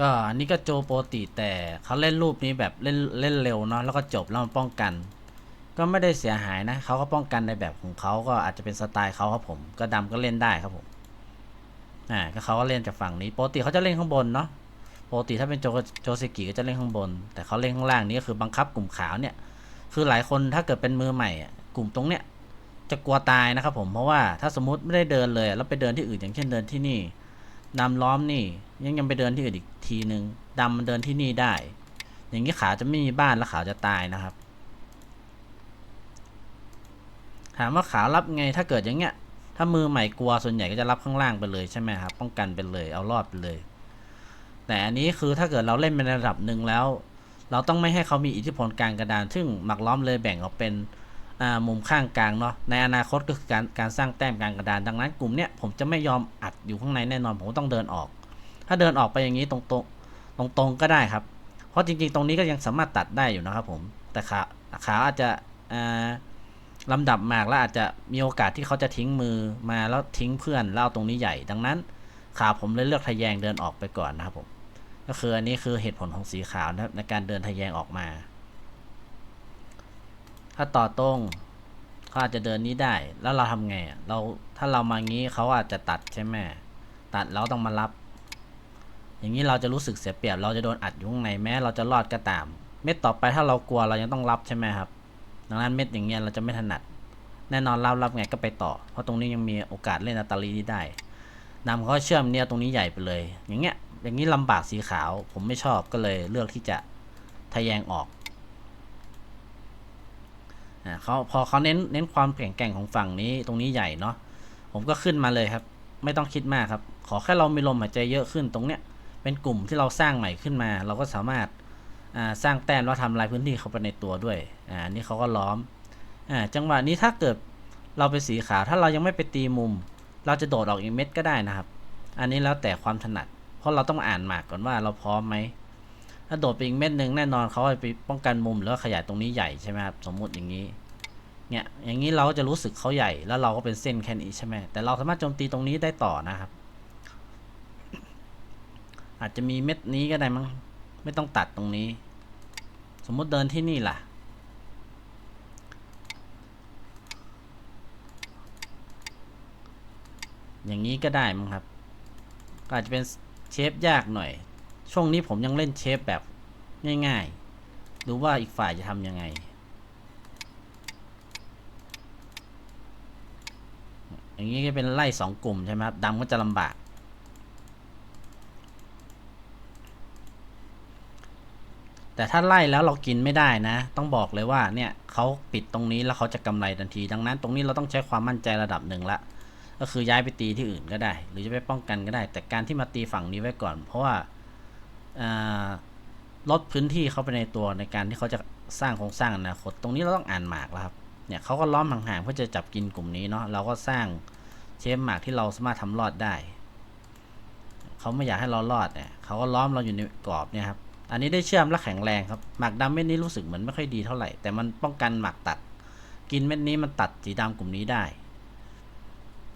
ก็อันนี้ก็โจโปรติแต่เขาเล่นรูปนี้แบบเล่นเล่นเร็วเนาะแล้วก็จบแล้วมันป้องกัน ก็ไม่ได้เสียหายนะเขาก็ป้องกันในแบบของเขาก็อาจจะเป็นสไตล์เขาครับผม ก็ดำก็เล่นได้ครับผมอ่าก็เขาก็เล่นจากฝั่งนี้โปติเขาจะเล่นข้างบนเนาะโปติถ้าเป็นโจโจเซกิก็จะเล่นข้างบน แต่เขาเล่นข้างล่างนี้ก็คือบังคับกลุ่มขาวเนี่ย คือหลายคนถ้าเกิดเป็นมือใหม่กลุ่มตรงเนี้ยจะกลัวตายนะครับผมเพราะว่าถ้าสมมติไม่ได้เดินเลย แล้วไปเดินที่อื่นอย่างเช่นเดินที่นี่ ดำล้อมนี่ยังยังไปเดินที่อื่นอีกทีหนึ่งดำมันเดินที่นี่ได้ อย่างนี้ขาจะไม่มีบ้านแล้วขาจะตายนะครับ ถามว่าขารับไงถ้าเกิดอย่างเงี้ย ถ้ามือใหม่กลัวส่วนใหญ่ก็จะรับข้างล่างไปเลยใช่ไหมครับ ป้องกันไปเลยเอารอดไปเลย แต่อันนี้คือถ้าเกิดเราเล่นเป็นระดับหนึ่งแล้ว เราต้องไม่ให้เขามีอิทธิพลกลางกระดาน ซึ่งหมักล้อมเลยแบ่งออกเป็น มุมข้างกลางเนาะในอนาคตก็คือการการสร้างแต้มกลางกระดานดังนั้นกลุ่มเนี้ยผมจะไม่ยอมอัดอยู่ข้างในแน่นอนผมต้องเดินออก ถ้าเดินออกไปอย่างนี้ตรงตรงตรงตรงๆก็ได้ครับ เพราะจริงๆ ตรงนี้ก็ยังสามารถตัดได้อยู่นะครับผมแต่ขาขาอาจจะลำดับมากแล้วอาจจะมีโอกาสที่เขาจะทิ้งมือมาแล้วทิ้งเพื่อนแล้วเอาตรงนี้ใหญ่ ดังนั้นขาผมเลยเลือกทะแยงเดินออกไปก่อนนะครับผมก็คืออันนี้คือเหตุผลของสีขาวนะครับในการเดินทะแยงออกมา ถ้าต่อตรงเขาอาจจะเดินนี้ได้ แล้วเราทำไงเราถ้าเรามางี้เขาอาจจะตัดใช่ไหมตัดแล้วต้องมารับ อย่างนี้เราจะรู้สึกเสียเปรียบ เราจะโดนอัดอยู่ข้างในแม้เราจะรอดก็ตาม เม็ดต่อไปถ้าเรากลัวเรายังต้องรับใช่ไหมครับ ดังนั้นเม็ดอย่างเงี้ยเราจะไม่ถนัด แน่นอนรับรับไงก็ไปต่อ เพราะตรงนี้ยังมีโอกาสเล่นอัตลีนี้ได้นำเขาเชื่อมเนี่ยตรงนี้ใหญ่ไปเลย อย่างเงี้ยอย่างนี้ลำบากสีขาว ผมไม่ชอบก็เลยเลือกที่จะทะแยงออก เขาพอเขาเน้นเน้นความแข็งแกร่งของฝั่งนี้ตรงนี้ใหญ่เนาะผมก็ขึ้นมาเลยครับ ไม่ต้องคิดมากครับ ขอแค่เรามีลมหายใจเยอะขึ้นตรงเนี้ยเป็นกลุ่มที่เราสร้างใหม่ขึ้นมา เราก็สามารถสร้างแต้มแล้วทำลายพื้นที่เขาไปในตัวด้วยอ่าอันนี่เขาก็ล้อมอ่าจังหวะนี้ถ้าเกิดเราเป็นสีขาวถ้าเรายังไม่ไปตีมุม เราจะโดดออกอีกเม็ดก็ได้นะครับ อันนี้แล้วแต่ความถนัด เพราะเราต้องอ่านหมากก่อนว่าเราพร้อมไหม ถ้าโดดไปอีกเม็ดหนึ่งแน่นอนเขาไปป้องกันมุมแล้วขยายตรงนี้ใหญ่ใช่ไหมครับสมมุติอย่างนี้เนี่ยอย่างนี้เราก็จะรู้สึกเขาใหญ่แล้วเราก็เป็นเส้นแค่นี้ใช่ไหมแต่เราสามารถโจมตีตรงนี้ได้ต่อนะครับ อาจจะมีเม็ดนี้ก็ได้มั้งไม่ต้องตัดตรงนี้ สมมุติเดินที่นี่ล่ะอย่างนี้ก็ได้มั้งครับก็อาจจะเป็นเชฟยากหน่อย ช่วงนี้ผมยังเล่นเชฟแบบง่ายๆ ดูว่าอีกฝ่ายจะทำยังไง อย่างนี้ก็เป็นไล่สองกลุ่มใช่ไหมครับดำก็จะลำบาก แต่ถ้าไล่แล้วเรากินไม่ได้นะ ต้องบอกเลยว่าเนี่ยเขาปิดตรงนี้แล้วเขาจะกำไรทันที ดังนั้นตรงนี้เราต้องใช้ความมั่นใจระดับหนึ่งละก็คือย้ายไปตีที่อื่นก็ได้ หรือจะไปป้องกันก็ได้ แต่การที่มาตีฝั่งนี้ไว้ก่อน เพราะว่าอ่า ลดพื้นที่เข้าไปในตัวในการที่เขาจะสร้างโครงสร้างอนาคต ตรงนี้เราต้องอ่านหมากแล้วครับ เนี่ยเขาก็ล้อมห่างๆเพื่อจะจับกินกลุ่มนี้เนาะ เราก็สร้างเชฟหมากที่เราสามารถทำรอดได้ เขาไม่อยากให้เรารอดเนี่ยเขาก็ล้อมเราอยู่ในกรอบเนี่ยครับ อันนี้ได้เชื่อมและแข็งแรงครับ หมากดำเม็ดนี้รู้สึกเหมือนไม่ค่อยดีเท่าไหร่ แต่มันป้องกันหมากตัด กินเม็ดนี้มันตัดสีดำกลุ่มนี้ได้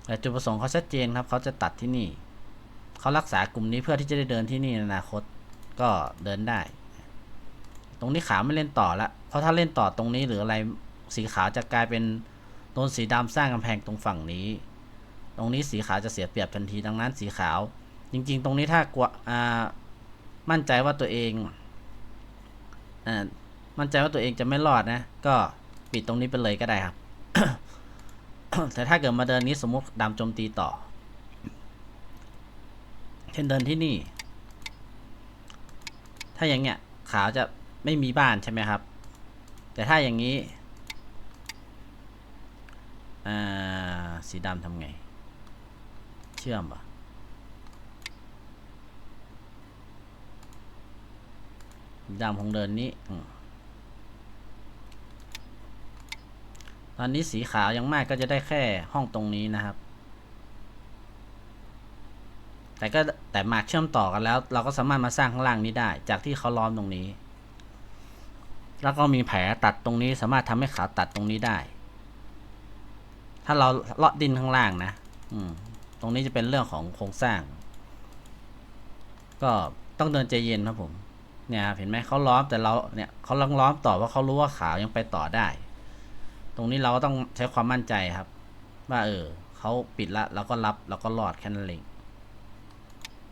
แต่จุดประสงค์เขาชัดเจนครับ เขาจะตัดที่นี่ เขารักษากลุ่มนี้เพื่อที่จะได้เดินที่นี่ในอนาคต ก็เดินได้ ตรงนี้ขาวไม่เล่นต่อละเพราะถ้าเล่นต่อตรงนี้หรืออะไรสีขาวจะกลายเป็นโดนสีดำสร้างกำแพงตรงฝั่งนี้ ตรงนี้สีขาวจะเสียเปรียบทันทีดังนั้นสีขาว จริง ๆ ตรงนี้ถ้ากลัวมั่นใจว่าตัวเองอมั่นใจว่าตัวเองจะไม่รอดนะ ก็ปิดตรงนี้ไปเลยก็ได้ครับ แต่ถ้าเกิดมาเดินนี้สมมติดำโจมตีต่อ เช่นเดินที่นี่ ถ้าอย่างเงี้ยขาวจะไม่มีบ้านใช่ไหมครับ แต่ถ้าอย่างนี้สีดำทำไง เชื่อมปะสีดำคงเดินนี้ตอนนี้สีขาวยังมากก็จะได้แค่ห้องตรงนี้นะครับ แต่ก็แต่หมากเชื่อมต่อกันแล้ว เราก็สามารถมาสร้างข้างล่างนี้ได้ จากที่เขาล้อมตรงนี้ แล้วก็มีแผลตัดตรงนี้ สามารถทำให้ขาตัดตรงนี้ได้ ถ้าเราเลาะดินข้างล่างนะอืมตรงนี้จะเป็นเรื่องของโครงสร้าง ก็ต้องเดินใจเย็นครับผม เนี่ยเห็นไหมเขาล้อมแต่เราเนี่ยเขาลังล้อมต่อว่าเขารู้ว่าขาวยังไปต่อได้ ตรงนี้เราก็ต้องใช้ความมั่นใจครับ ว่าเออเขาปิดละเราก็รับเราก็รอดแค่นั้นเอง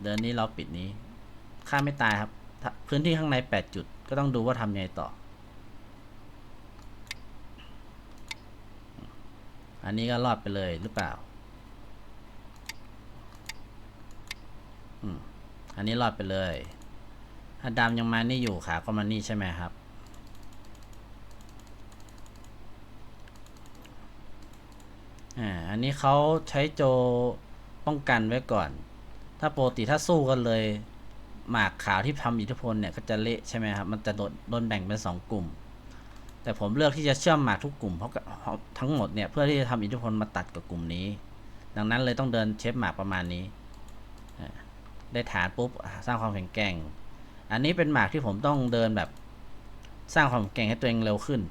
เดินนี้เราปิดนี้ฆ่าไม่ตายครับ พื้นที่ข้างในแปดจุด ก็ต้องดูว่าทำยังไงต่อ อันนี้ก็รอดไปเลยหรือเปล่าอันนี้รอดไปเลยถ้าดำยังมานี่อยู่ขาก็มานี่ใช่ไหมครับ อ่า อันนี้เขาใช้โจป้องกันไว้ก่อน ถ้าปกติถ้าสู้กันเลย หมากขาวที่ทำอิทธิพลเนี่ยก็จะเละใช่ไหมครับ มันจะโดนโดนแบ่งเป็นสองกลุ่ม แต่ผมเลือกที่จะเชื่อมหมากทุกกลุ่มเพราะทั้งหมดเนี่ยเพื่อที่จะทำอิทธิพลมาตัดกับกลุ่มนี้ ดังนั้นเลยต้องเดินเชฟหมากประมาณนี้ ได้ฐานปุ๊บสร้างความแข็งแกร่ง อันนี้เป็นหมากที่ผมต้องเดินแบบสร้างความแข็งแกร่งให้ตัวเองเร็วขึ้น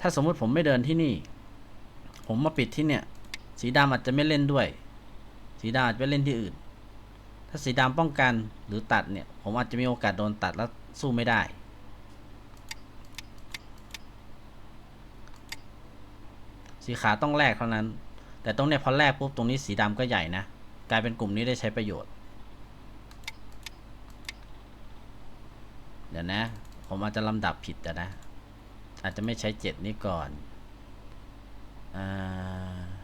ถ้าสมมุติผมไม่เดินที่นี่ ผมมาปิดที่เนี่ย สีดำอาจจะไม่เล่นด้วย สีดำอาจจะไปเล่นที่อื่น ถ้าสีดำป้องกันหรือตัดเนี่ย ผมอาจจะมีโอกาสโดนตัดแล้วสู้ไม่ได้ สีขาวต้องแลกเท่านั้น แต่ตรงเนี้ยพอแลกปุ๊บตรงนี้สีดำก็ใหญ่นะ กลายเป็นกลุ่มนี้ได้ใช้ประโยชน์ เดี๋ยวนะ ผมอาจจะลำดับผิดแต่นะ อาจจะไม่ใช้เจ็ดนี้ก่อนอ่า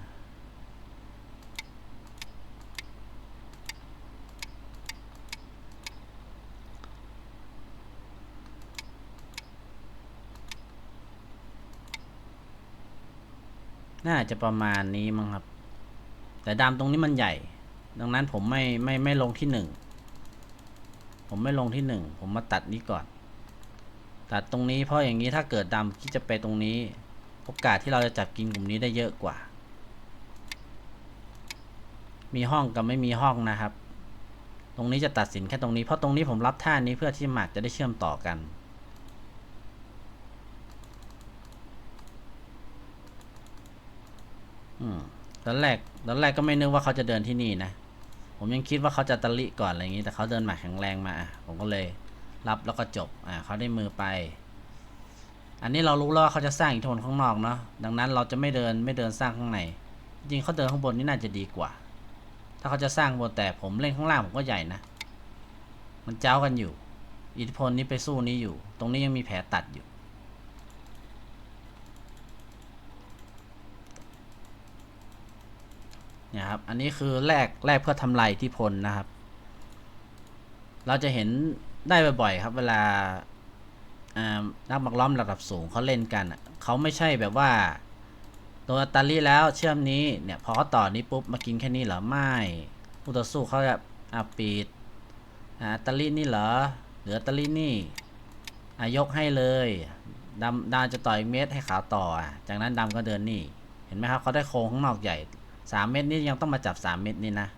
น่าจะประมาณนี้มั้งครับ แต่ดำตรงนี้มันใหญ่ ดังนั้นผมไม่ไม่ไม่ลงที่หนึ่ง ผมไม่ลงที่หนึ่ง ผมมาตัดนี้ก่อน ตัดตรงนี้เพราะอย่างนี้ถ้าเกิดดำที่จะไปตรงนี้ โอกาสที่เราจะจับกินกลุ่มนี้ได้เยอะกว่า มีห้องกับไม่มีห้องนะครับ ตรงนี้จะตัดสินแค่ตรงนี้ เพราะตรงนี้ผมรับท่านี้เพื่อที่หมากจะได้เชื่อมต่อกัน อืมตอนแรกตอนแรกก็ไม่นึกว่าเขาจะเดินที่นี่นะ ผมยังคิดว่าเขาจะตะลิก่อนอะไรอย่างนี้ แต่เขาเดินหมากแข็งแรงมาอะผมก็เลยรับแล้วก็จบ อ่าเขาได้มือไป อันนี้เรารู้แล้วว่าเขาจะสร้างอิทธิพลข้างนอกเนาะ ดังนั้นเราจะไม่เดินไม่เดินสร้างข้างใน จริงเขาเดินข้างบนนี่น่าจะดีกว่า ถ้าเขาจะสร้างบนแต่ผมเล่นข้างล่างผมก็ใหญ่นะ มันเจ้ากันอยู่ อิทธิพลนี้ไปสู้นี้อยู่ ตรงนี้ยังมีแผลตัดอยู่ นี่ยครับ อันนี้คือแลกแลกเพื่อทำลายทธิพลนะครับ เราจะเห็นได้บ่อยๆครับ เวลาานักบักล้อมระดับสูงเขาเล่นกันเขาไม่ใช่แบบว่าโดนอัตตาลีแล้วเชื่อมนี้เนี่ยพอเขาต่อนี้ปุ๊บมากินแค่นี้เหรอไม่ผู้ต่อสู้เขาจะอะปิดอัตตาลีนี่เหรอเหลืออัตตาลีนี่อะยกให้เลยดำดำจะต่อยเม็ดให้ขาวต่อจากนั้นดำก็เดินนี่ เห็นไหมครับเขาได้โค้งข้างนอกใหญ่ สามเม็ดนี่ยังต้องมาจับสามเม็ดนี่นะ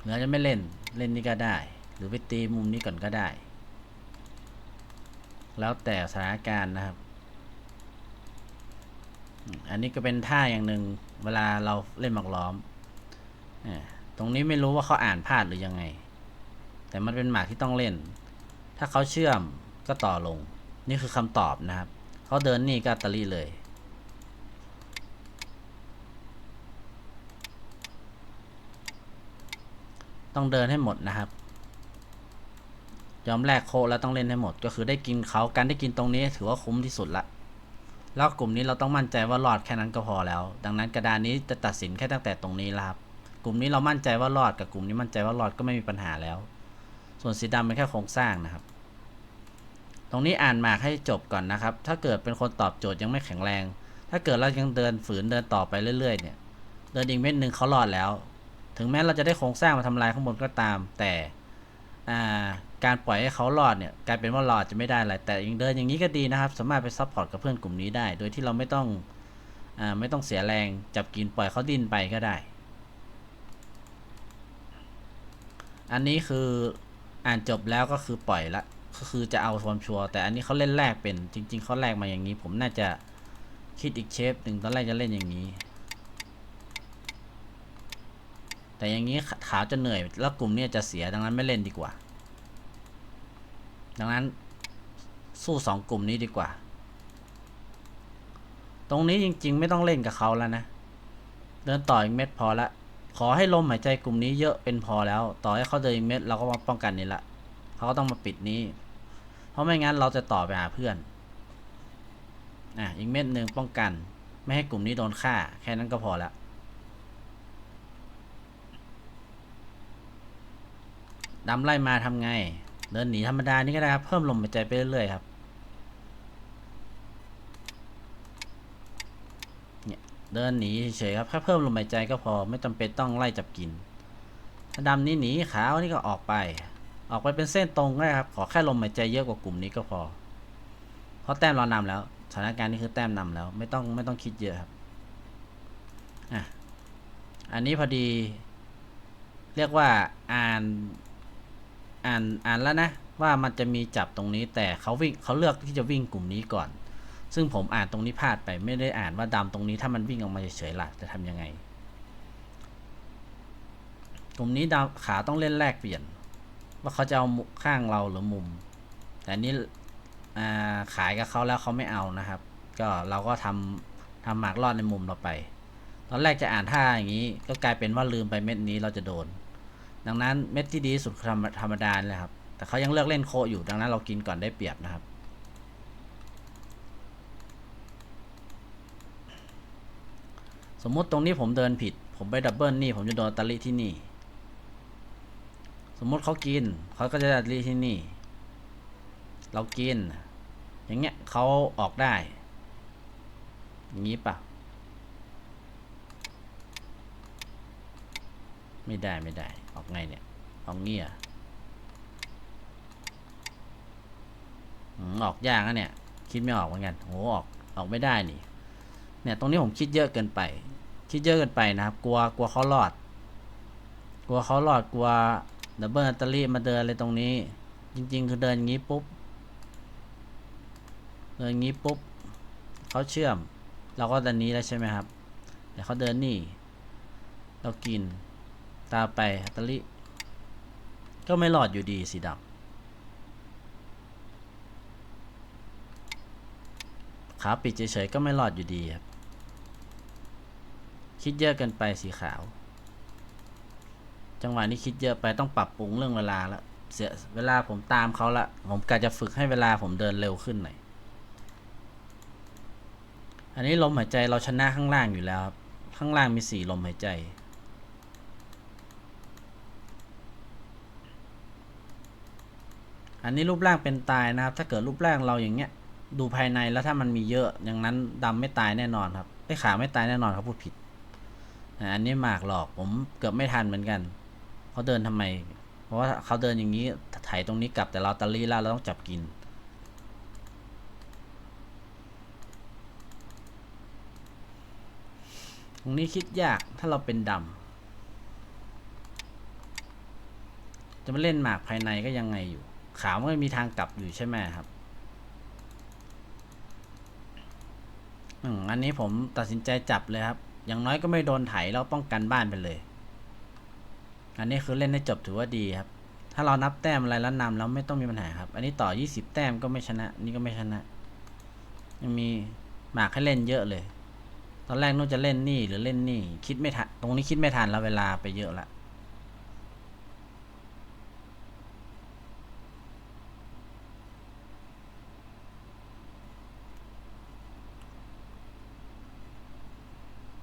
เหลือจะไม่เล่นเล่นนี่ก็ได้ หรือไปตีมุมนี้ก่อนก็ได้ แล้วแต่สถานการณ์นะครับ อันนี้ก็เป็นท่าอย่างหนึ่งเวลาเราเล่นหมากล้อมตรงนี้ไม่รู้ว่าเขาอ่านพลาดหรือยังไง แต่มันเป็นหมากที่ต้องเล่น ถ้าเขาเชื่อมก็ต่อลง นี่คือคำตอบนะครับ เขาเดินนี่ก็ตตาลีเลย ต้องเดินให้หมดนะครับ ยอมแลกโคแล้วต้องเล่นให้หมด ก็คือได้กินเขาการได้กินตรงนี้ถือว่าคุ้มที่สุดละ แล้วกลุ่มนี้เราต้องมั่นใจว่ารอดแค่นั้นก็พอแล้ว ดังนั้นกระดานนี้จะตัดสินแค่ตั้งแต่ตรงนี้ละครับ กลุ่มนี้เรามั่นใจว่ารอดกับกลุ่มนี้มั่นใจว่ารอดก็ไม่มีปัญหาแล้ว ส่วนสีดำเป็นแค่โครงสร้างนะครับ ตรงนี้อ่านหมากให้จบก่อนนะครับ ถ้าเกิดเป็นคนตอบโจทย์ยังไม่แข็งแรง ถ้าเกิดเรายังเดินฝืนเดินต่อไปเรื่อยๆเนี่ย เดินอีกเม็ดหนึ่งเขารอดแล้ว ถึงแม้เราจะได้โครงสร้างมาทำลายข้างบนก็ตาม แต่อ่าการปล่อยให้เขารอดเนี่ยกลายเป็นว่ารอาจจะไม่ได้อะไรแต่ยังเดินอย่างนี้ก็ดีนะครับ สามารถไปซัพพอร์ตกับเพื่อนกลุ่มนี้ได้ โดยที่เราไม่ต้องอ่าไม่ต้องเสียแรงจับกินปล่อยเขาดิ้นไปก็ได้ อันนี้คืออ่านจบแล้วก็คือปล่อยละก็คือจะเอาความชัวร์แต่อันนี้เขาเล่นแรกเป็นจริง ๆเขาแรกมาอย่างนี้ ผมน่าจะคิดอีกเชฟหนึ่งตอนแรกจะเล่นอย่างนี้ แต่อย่างนี้ขาวจะเหนื่อย แล้วกลุ่มเนี้จะเสียดังนั้นไม่เล่นดีกว่า ดังนั้นสู้สองกลุ่มนี้ดีกว่า ตรงนี้จริง ๆ ไม่ต้องเล่นกับเขาแล้วนะ เดินต่ออีกเม็ดพอละ ขอให้ลมหายใจกลุ่มนี้เยอะเป็นพอแล้ว ต่อให้เขาเดินอีกเม็ดเราก็มาป้องกันนี่ละเขาก็ต้องมาปิดนี้ เพราะไม่งั้นเราจะต่อไปหาเพื่อน อะอีกเม็ดหนึ่งป้องกัน ไม่ให้กลุ่มนี้โดนฆ่า แค่นั้นก็พอละ ดำไล่มาทำไง เดินหนีธรรมดานี่ก็ได้ครับ เพิ่มลมหายใจไปเรื่อยๆครับ เนี่ยเดินหนีเฉยๆครับแค่เพิ่มลมหายใจก็พอไม่จำเป็นต้องไล่จับกิน ถ้าดำนี้หนีขาวนี่ก็ออกไป ออกไปเป็นเส้นตรงก็ได้ครับ ขอแค่ลมหายใจเยอะกว่ากลุ่มนี้ก็พอ เพราะแต้มเรานำแล้วสถานการณ์นี้คือแต้มนำแล้ว ไม่ต้องไม่ต้องคิดเยอะครับอะอันนี้พอดี เรียกว่าอ่าน อ่านอ่านแล้วนะ ว่ามันจะมีจับตรงนี้แต่เขาวิ่งเขาเลือกที่จะวิ่งกลุ่มนี้ก่อน ซึ่งผมอ่านตรงนี้พลาดไปไม่ได้อ่านว่าดำตรงนี้ถ้ามันวิ่งออกมาเฉยๆล่ะจะทำยังไง กลุ่มนี้ดำขาต้องเล่นแลกเปลี่ยน ว่าเขาจะเอาข้างเราหรือมุม แต่นี่ขายกับเขาแล้วเขาไม่เอานะครับ ก็เราก็ทำทำหมากรอดในมุมเราไป ตอนแรกจะอ่านท่าอย่างนี้ ก็กลายเป็นว่าลืมไปเม็ดนี้เราจะโดน ดังนั้นเม็ดที่ดีสุดธรรมธรรมดาเลยครับ แต่เขายังเลือกเล่นโคอยู่ ดังนั้นเรากินก่อนได้เปรียบนะครับ สมมุติตรงนี้ผมเดินผิด ผมไปดับเบิลนี่ ผมจะโดนตาลิที่นี่ สมมุติเขากิน เขาก็จะดับลิที่นี่ เรากิน อย่างเงี้ยเขาออกได้ อย่างนี้ปะ ไม่ได้ไม่ได้ ออกไงเนี่ย ออกเงี้ยออกยากนะเนี่ย คิดไม่ออกเหมือนกันโหออกออกไม่ได้นี่ เนี่ยตรงนี้ผมคิดเยอะเกินไป คิดเยอะเกินไปนะครับ กลัวกลัวเขารอด กลัวเขารอดกลัวดับเบิลอัตเตอรี่มาเดินอะไรตรงนี้ จริง ๆ คือเดินงี้ปุ๊บ เดินงี้ปุ๊บเขาเชื่อม เราก็ดันนี้แล้วใช่ไหมครับเดี๋ยวเขาเดินนี่ เรากิน ตาไปอัตเตอรี่ก็ไม่รอดอยู่ดีสีดำขาปิดเฉยๆก็ไม่รอดอยู่ดีครับ คิดเยอะเกินไปสีขาว จังหวะนี้คิดเยอะไปต้องปรับปรุงเรื่องเวลาละเสียเวลาผมตามเขาละ ผมกะจะฝึกให้เวลาผมเดินเร็วขึ้นหน่อย อันนี้ลมหายใจเราชนะข้างล่างอยู่แล้วครับ ข้างล่างมีสี่ลมหายใจ อันนี้รูปร่างเป็นตายนะครับ ถ้าเกิดรูปร่างเราอย่างเงี้ย ดูภายในแล้วถ้ามันมีเยอะอย่างนั้นดำไม่ตายแน่นอนครับไอ้ขาไม่ตายแน่นอนครับพูดผิดอันนี้หมากหลอกผมเกือบไม่ทันเหมือนกันเขาเดินทำไม เพราะว่าเขาเดินอย่างนี้ไถตรงนี้กลับแต่เราตะลี่แล้วเราต้องจับกินตรงนี้คิดยากถ้าเราเป็นดำ จะมาเล่นหมากภายในก็ยังไงอยู่ ขาวมันมีทางกลับอยู่ใช่ไหมครับอืมอันนี้ผมตัดสินใจจับเลยครับ อย่างน้อยก็ไม่โดนไถแล้วป้องกันบ้านไปเลย อันนี้คือเล่นได้จบถือว่าดีครับ ถ้าเรานับแต้มอะไรแล้วนำแล้วไม่ต้องมีปัญหาครับ อันนี้ต่อ 20 แต้มก็ไม่ชนะ นี่ก็ไม่ชนะ ยังมีหมากให้เล่นเยอะเลย ตอนแรกนู้นจะเล่นนี่หรือเล่นนี่ คิดไม่ทัน ตรงนี้คิดไม่ทันแล้วเวลาไปเยอะละ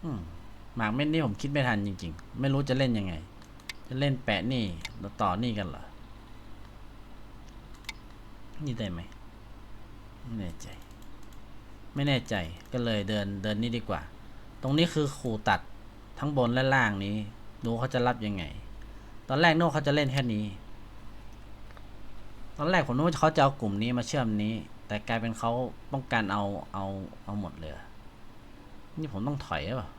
อืม หมากเม็ดนี้ผมคิดไม่ทันจริง ๆ ไม่รู้จะเล่นยังไง จะเล่นแปะนี่แล้วต่อนี่กันเหรอ นี่ได้ไหมไม่แน่ใจ ไม่แน่ใจก็เลยเดินเดินนี่ดีกว่า ตรงนี้คือขู่ตัดทั้งบนและล่างนี้ดูเขาจะรับยังไง ตอนแรกโน่เขาจะเล่นแค่นี้ ตอนแรกผมนึกว่าเขาจะเอากลุ่มนี้มาเชื่อมนี้ แต่กลายเป็นเขาป้องกันเอาเอาเอาหมดเลย นี่ผมต้องถอยหรือเปล่า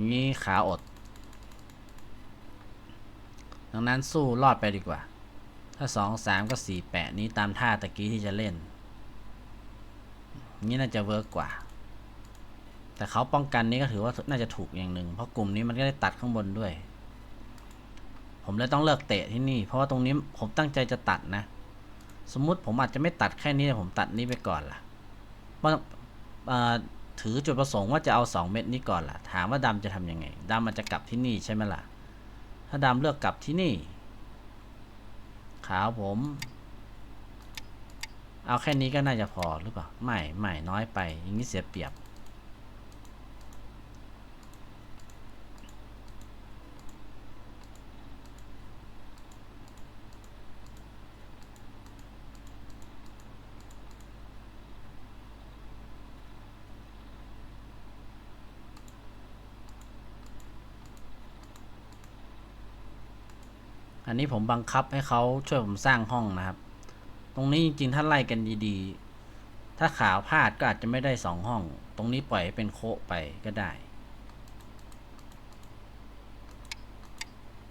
นี้ขาอด ดังนั้นสู้รอดไปดีกว่า ถ้าสองสามก็สี่แปะนี้ตามท่าตะกี้ที่จะเล่น นี้น่าจะเวิร์กกว่า แต่เขาป้องกันนี้ก็ถือว่าน่าจะถูกอย่างหนึ่ง เพราะกลุ่มนี้มันก็ได้ตัดข้างบนด้วย ผมเลยต้องเลิกเตะที่นี่ เพราะว่าตรงนี้ผมตั้งใจจะตัดนะ สมมุติผมอาจจะไม่ตัดแค่นี้แต่ผมตัดนี้ไปก่อนล่ะเพราะเอ่อ ถือจุดประสงค์ว่าจะเอาสองเม็ดนี้ก่อนล่ะ ถามว่าดำจะทำยังไงดำมันจะกลับที่นี่ใช่ไหมล่ะ ถ้าดำเลือกกลับที่นี่ ขาวผม เอาแค่นี้ก็น่าจะพอหรือเปล่า ไม่ ไม่น้อยไป อย่างนี้เสียเปรียบ อันนี้ผมบังคับให้เขาช่วยผมสร้างห้องนะครับ ตรงนี้จริงๆถ้าไล่กันดีๆ ถ้าขาวพลาดก็อาจจะไม่ได้สองห้อง ตรงนี้ปล่อยให้เป็นโคะไปก็ได้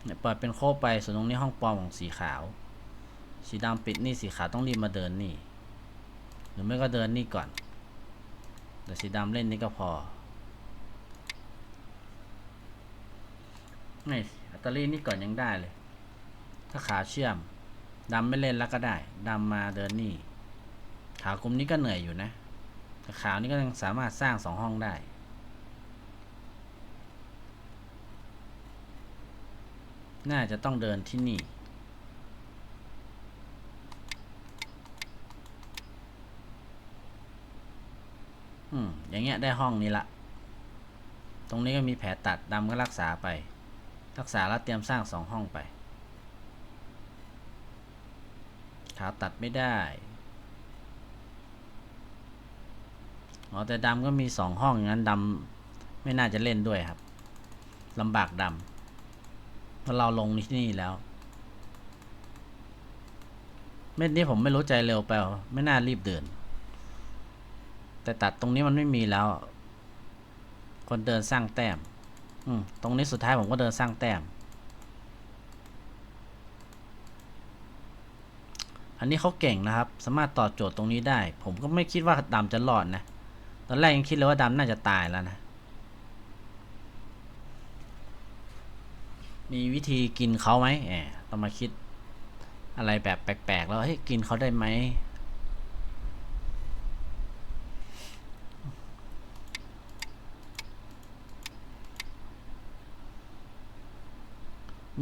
เนี่ยปล่อยเป็นโคไปส่วนตรงนี้ห้องปลอมของสีขาว สีดำปิดนี่สีขาวต้องรีบมาเดินนี่ หรือไม่ก็เดินนี่ก่อนแต่สีดำเล่นนี่ก็พอนี่แบตเตอรี่นี่ก่อนยังได้เลย ถ้าขาวเชื่อมดำไม่เล่นแล้วก็ได้ดำมาเดินนี่ขาวกลุ่มนี้ก็เหนื่อยอยู่นะแต่ขาวนี่ก็ยังสามารถสร้างสองห้องได้ น่าจะต้องเดินที่นี่ อืม อย่างเงี้ยได้ห้องนี้ละ ตรงนี้ก็มีแผลตัดดำก็รักษาไป รักษาแล้วเตรียมสร้างสองห้องไป ขาวตัดไม่ได้อ๋อแต่ดำก็มีสองห้องอย่างนั้นดำไม่น่าจะเล่นด้วยครับลำบากดำเพราะเราลงที่นี่แล้ว เม็ดนี้ผมไม่รู้ใจเร็วไปหรอไม่น่ารีบเดิน แต่ตัดตรงนี้มันไม่มีแล้ว คนเดินสร้างแต้ม อืมตรงนี้สุดท้ายผมก็เดินสร้างแต้ม อันนี้เขาเก่งนะครับ สามารถตอบโจทย์ตรงนี้ได้ ผมก็ไม่คิดว่าดำจะรอดนะ ตอนแรกยังคิดเลยว่าดำน่าจะตายแล้วนะ มีวิธีกินเขาไหมแอบต้องมาคิดอะไรแบบแปลกๆ แล้วเฮ้ยกินเขาได้ไหม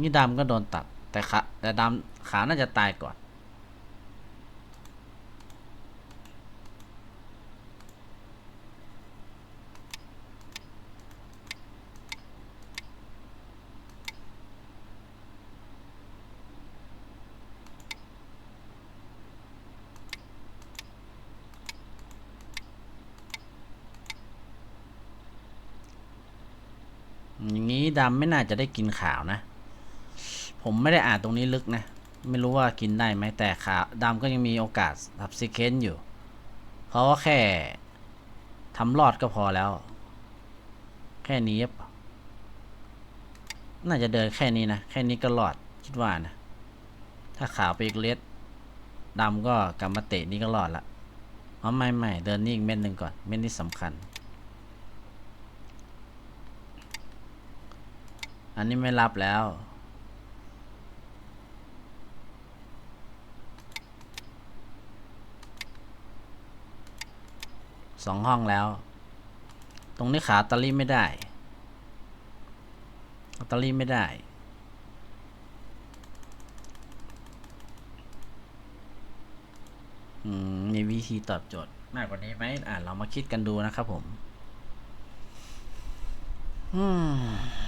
นี่ดำก็โดนตัดแต่ขาแต่ดำขาน่าจะตายก่อน ดำไม่น่าจะได้กินขาวนะ ผมไม่ได้อ่านตรงนี้ลึกนะ ไม่รู้ว่ากินได้ไหมแต่ขาวดำก็ยังมีโอกาสทับซิเคนอยู่ เพราะว่าแค่ทำรอดก็พอแล้ว แค่นี้น่าจะเดินแค่นี้นะ แค่นี้ก็รอดคิดว่านะ ถ้าขาวไปอีกเลสดำก็กำมาเตะนี่ก็รอดละอ๋อไม่ไม่เดินนี่อีกเม็ดหนึ่งก่อน เม็ดนี้สำคัญ อันนี้ไม่รับแล้ว สองห้องแล้ว ตรงนี้ขาตอรี่ไม่ได้ตอรี่ไม่ได้อืมมีวิธีตอบโจทย์มากกว่านี้ไหมอ่าเรามาคิดกันดูนะครับผม อืม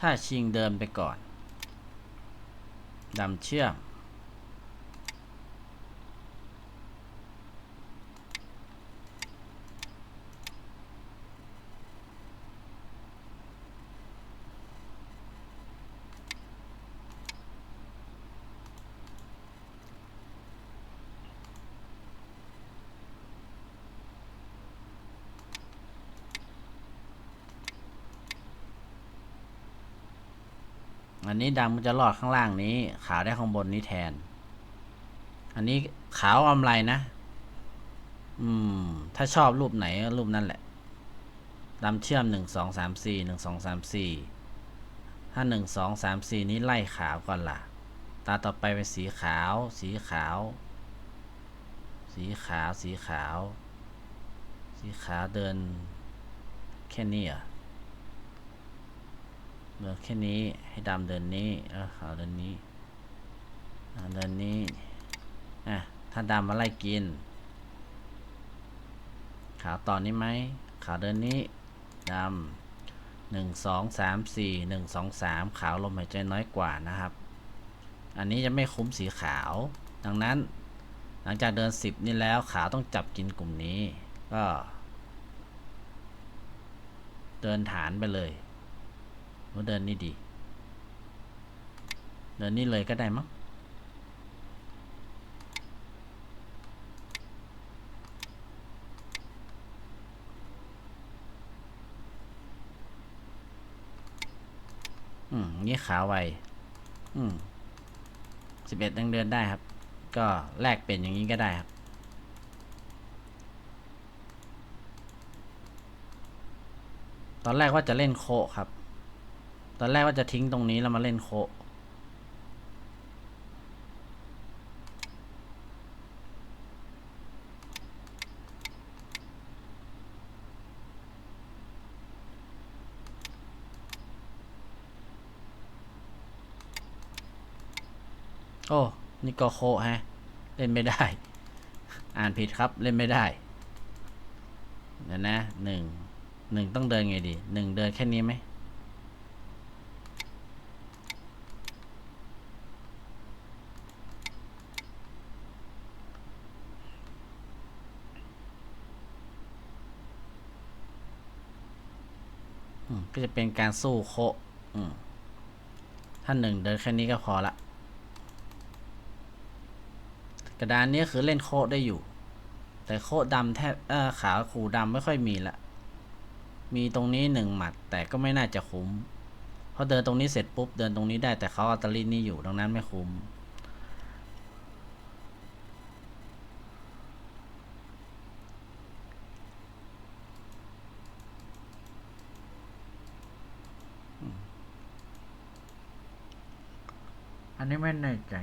ถ้าชิงเดินไปก่อน ดำเชื่อม นี้ดำมันจะรอดข้างล่างนี้ ขาวได้ข้างบนนี้แทน อันนี้ขาวอำไรนะ อืม ถ้าชอบรูปไหนก็รูปนั่นแหละดำเชื่อมหนึ่งสองสามสี่หนึ่งสองสามสี่ถ้าหนึ่งสองสามสี่นี้ไล่ขาวก่อนล่ะ ตาต่อไปเป็นสีขาว สีขาว สีขาว สีขาว สีขาวเดินแค่นี้อะ เดินแค่นี้ให้ดำเดินนี้แล้วขาวเดินนี้เดินนี้อะถ้าดำมาไล่กิน ขาวต่อนนี้ไหมขาวเดินนี้ดำหนึ่งสองสามสี่หนึ่งสองสามขาวลมหายใจน้อยกว่านะครับ อันนี้จะไม่คุ้มสีขาว ดังนั้น หลังจากเดินสิบนี่แล้วขาวต้องจับกินกลุ่มนี้ก็ เดินฐานไปเลย เดินนี่ดี เดินนี่เลยก็ได้มั้งอืมงี้ขาวไว อืมสิบเอ็ดยังเดินได้ครับ ก็แลกเป็นอย่างนี้ก็ได้ครับตอนแรกว่าจะเล่นโคครับ ตอนแรกว่าจะทิ้งตรงนี้แล้วมาเล่นโคโอ้ นี่ก็โคฮะ เล่นไม่ได้ อ่านผิดครับ เล่นไม่ได้ เดี๋ยวนะหนึ่ง หนึ่งต้องเดินไงดี หนึ่งเดินแค่นี้ไหม อืม ก็จะเป็นการสู้โคถ้าหนึ่งเดินแค่นี้ก็พอละ กระดานนี้คือเล่นโคได้อยู่ แต่โคดำแทบขาขู่ดำไม่ค่อยมีละ มีตรงนี้หนึ่งหมัด แต่ก็ไม่น่าจะคุ้ม เพราะเดินตรงนี้เสร็จปุ๊บ เดินตรงนี้ได้แต่เขาอาตลินนี่อยู่ดังนั้นไม่คุ้ม นนี้ไม่แน่ใจ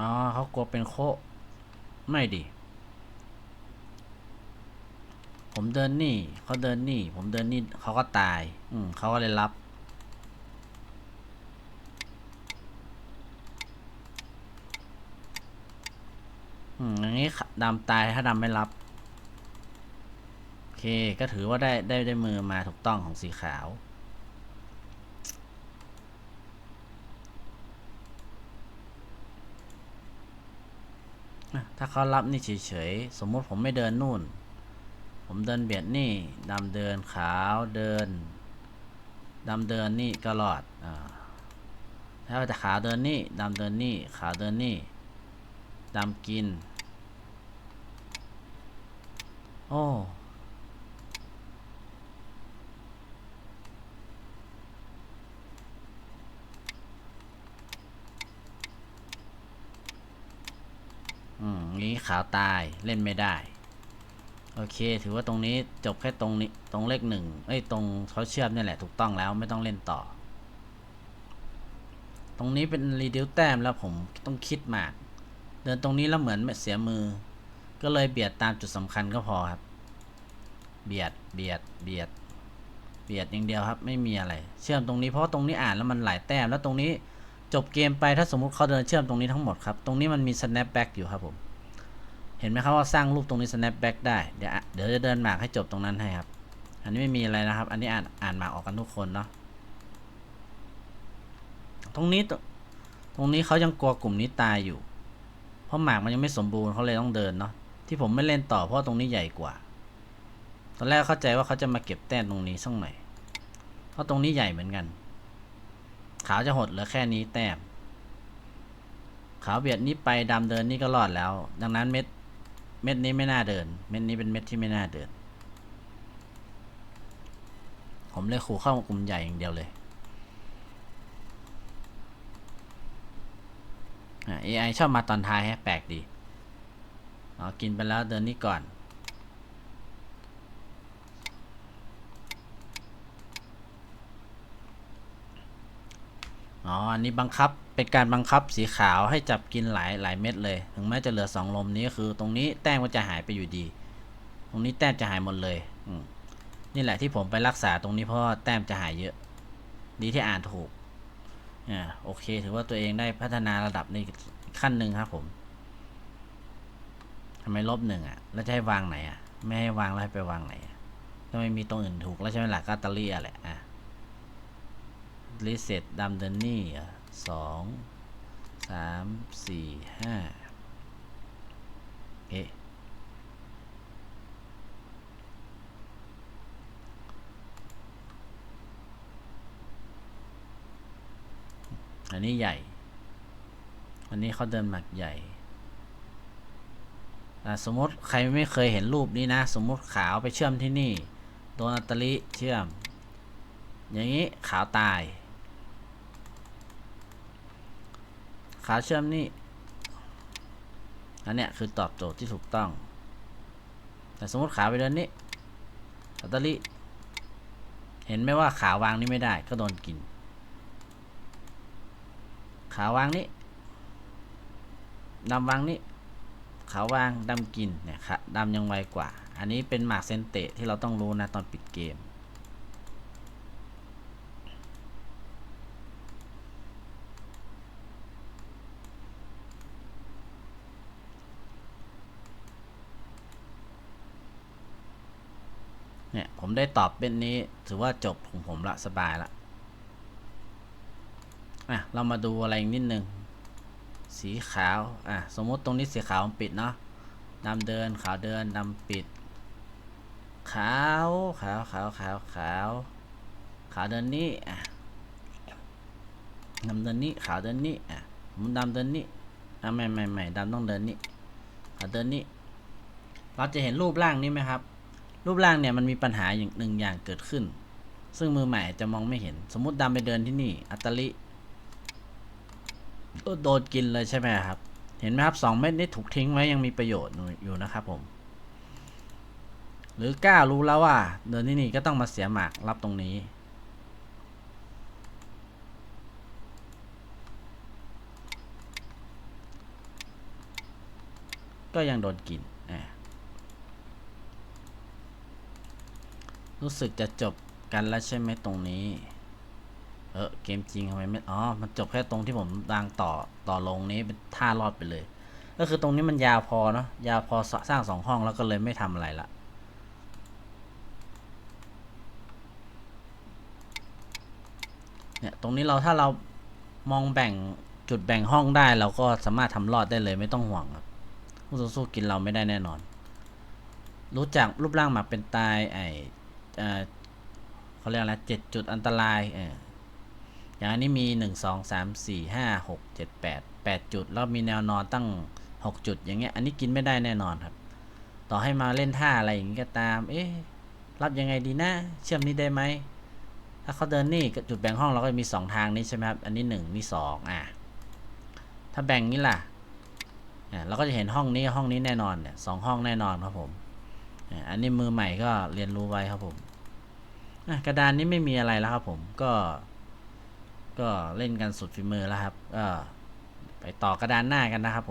อ๋อเขากลัวเป็นโคไม่ดิผมเดินนี่ เขาเดินนี่ ผมเดินนี่ เขาก็ตาย อืมเขาก็เลยรับอืมอย่างนี้ดำตายถ้าดำไม่รับ เคก็ถือว่าได้ได้ได้มือมาถูกต้องของสีขาว ถ้าเขารับนี่เฉยๆ สมมติผมไม่เดินนู่น ผมเดินเบียดนี่ดำเดินขาวเดินดำเดินนี่ก็รอดอ่าถ้าจะขาวเดินนี่ดำเดินนี่ขาวเดินนี่ดำกิน โอ้ อืมงี้ขาวตายเล่นไม่ได้ โอเค ถือว่าตรงนี้จบแค่ตรงนี้ตรงเลขหนึ่งเอ้ยตรงเขาเชื่อมนี่แหละถูกต้องแล้วไม่ต้องเล่นต่อ ตรงนี้เป็นรีดิวแต้มแล้วผมต้องคิดมาก เดินตรงนี้แล้วเหมือนเสียมือ ก็เลยเบียดตามจุดสำคัญก็พอครับ เบียดเบียดเบียดเบียดอย่างเดียวครับ ไม่มีอะไร เชื่อมตรงนี้เพราะตรงนี้อ่านแล้วมันหลายแต้มแล้วตรงนี้ จบเกมไปถ้าสมมุติเขาเดินเชื่อมตรงนี้ทั้งหมดครับ ตรงนี้มันมี snap back อยู่ครับผม เห็นไหมครับว่าสร้างรูปตรงนี้ snap back ได้ เดี๋ยวเดี๋ยวจะเดินหมากให้จบตรงนั้นให้ครับ อันนี้ไม่มีอะไรนะครับ อันนี้อ่านอ่านหมากออกกันทุกคนเนาะ ตรงนี้ตตรงนี้เขายังกลัวกลุ่มนี้ตายอยู่ เพราะหมากมันยังไม่สมบูรณ์เขาเลยต้องเดินเนาะ ที่ผมไม่เล่นต่อเพราะตรงนี้ใหญ่กว่า ตอนแรกเข้าใจว่าเขาจะมาเก็บแต้มตรงนี้สักหน่อย เพราะตรงนี้ใหญ่เหมือนกัน ขาวจะหดเหลือแค่นี้แต้มขาวเบียดนี้ไปดำเดินนี่ก็รอดแล้ว ดังนั้นเม็ดเม็ดนี้ไม่น่าเดิน เม็ดนี้เป็นเม็ดที่ไม่น่าเดิน ผมเลยขู่เข้ากลุ่มใหญ่อย่างเดียวเลยอะ AI ชอบมาตอนท้ายแฮะแปลกดีอ๋อกินไปแล้วเดินนี่ก่อน อ๋อ อันนี้บังคับ เป็นการบังคับสีขาวให้จับกินหลายหลายเม็ดเลย ถึงแม้จะเหลือสองลมนี้ก็คือ ตรงนี้แต้มก็จะหายไปอยู่ดี ตรงนี้แต้มจะหายหมดเลยอืนี่แหละที่ผมไปรักษาตรงนี้เพราะว่าแต้มจะหายเยอะ ดีที่อ่านถูก อ่า โอเค ถือว่าตัวเองได้พัฒนาระดับในอีกขั้นหนึ่งครับผมทำไมลบหนึ่งอะ แล้วจะให้วางไหนอะ ไม่ให้วางแล้วให้ไปวางไหนอะถ้าไม่มีตรงอื่นถูกแล้วใช่ไหมล่ะก็ตาเลียแหละ อะ รีเซ็ตดำเดนนี่สองสามสี่ห้าเอ๊ะอันนี้ใหญ่ อันนี้เขาเดินหมักใหญ่อ่สมมติใครไม่เคยเห็นรูปนี้นะ สมมติขาวไปเชื่อมที่นี่ โดนอัตลิเชื่อม อย่างนี้ขาวตาย ขาเชื่อมนี่อันเนี้ยคือตอบโจทย์ที่ถูกต้อง แต่สมมติขาไปเดินนี้ลอตเตอรี่ เห็นไหมว่าขาวางนี่ไม่ได้ก็โดนกิน ขาวางนี้ดำวางนี้ขาวางดำกินเนี่ยค่ะดำยังไวกว่า อันนี้เป็นหมากเซนเตะที่เราต้องรู้นะตอนปิดเกม เนี่ย ผม ได้ตอบเป็นนี้ ถือว่าจบของผมละสบายละอะเรามาดูอะไรอีกนิดนึง สีขาว อะ สมมติตรงนี้สีขาวมันปิดเนาะดำเดินขาวเดินดำปิด ขาวขาวขาวขาวขาวขาวเดินนี้อะดำเดินนี้ขาวเดินนี้อะผมดำเดินนี้อะไม่ไม่ไม่ดำต้องเดินนี้ขาวเดินนี้ เราจะเห็นรูปร่างนี้ไหมครับ รูปร่างเนี่ยมันมีปัญหาอย่างหนึ่งอย่างเกิดขึ้น ซึ่งมือใหม่จะมองไม่เห็น สมมุติดำไปเดินที่นี่อัตตลิโดนกินเลยใช่ไหมครับ เห็นไหมครับสองเม็ดนี้ถูกทิ้งไว้ยังมีประโยชน์อยู่นะครับผม หรือกล้ารู้แล้วว่า เดินที่นี่ก็ต้องมาเสียหมากรับตรงนี้ก็ยังโดนกินอ่า รู้สึกจะจบกันแล้วใช่ไหมตรงนี้ เออเกมจริงทำไมไม่ อ๋อ มันจบแค่ตรงที่ผมดังต่อต่อลงนี้เป็นท่ารอดไปเลย ก็คือตรงนี้มันยาวพอเนาะ ยาวพอสร้างสองห้องแล้วก็เลยไม่ทำอะไรละเนี่ยตรงนี้เราถ้าเรามองแบ่งจุดแบ่งห้องได้เราก็สามารถทำรอดได้เลยไม่ต้องห่วงครับผู้สู้กินเราไม่ได้แน่นอน รู้จักรูปร่างหมากเป็นตายไอ เขาเรียกอะไรเจ็ดจุดอันตรายเอออย่างอันนี้มีหนึ่งสองสามสี่ห้าหกเจ็ดแปดแปดจุด แล้วมีแนวนอนตั้งหกจุดอย่างเงี้ยอันนี้กินไม่ได้แน่นอนครับ ต่อให้มาเล่นท่าอะไรอย่างงี้ก็ตาม เอ๊ะรับยังไงดีนะ เชื่อมนี้ได้ไหม ถ้าเขาเดินนี่จุดแบ่งห้องเราก็มีสองทางนี้ใช่ไหมครับ อันนี้หนึ่งนี่สองอะ ถ้าแบ่งนี้ล่ะอะเราก็จะเห็นห้องนี้ห้องนี้แน่นอนเนี่ยสองห้องแน่นอนครับผม อันนี้มือใหม่ก็เรียนรู้ไว้ครับผมกระดานนี้ไม่มีอะไรแล้วครับผมก็ ก็เล่นกันสุดฝีมือแล้วครับก็ไปต่อกระดานหน้ากันนะครับผม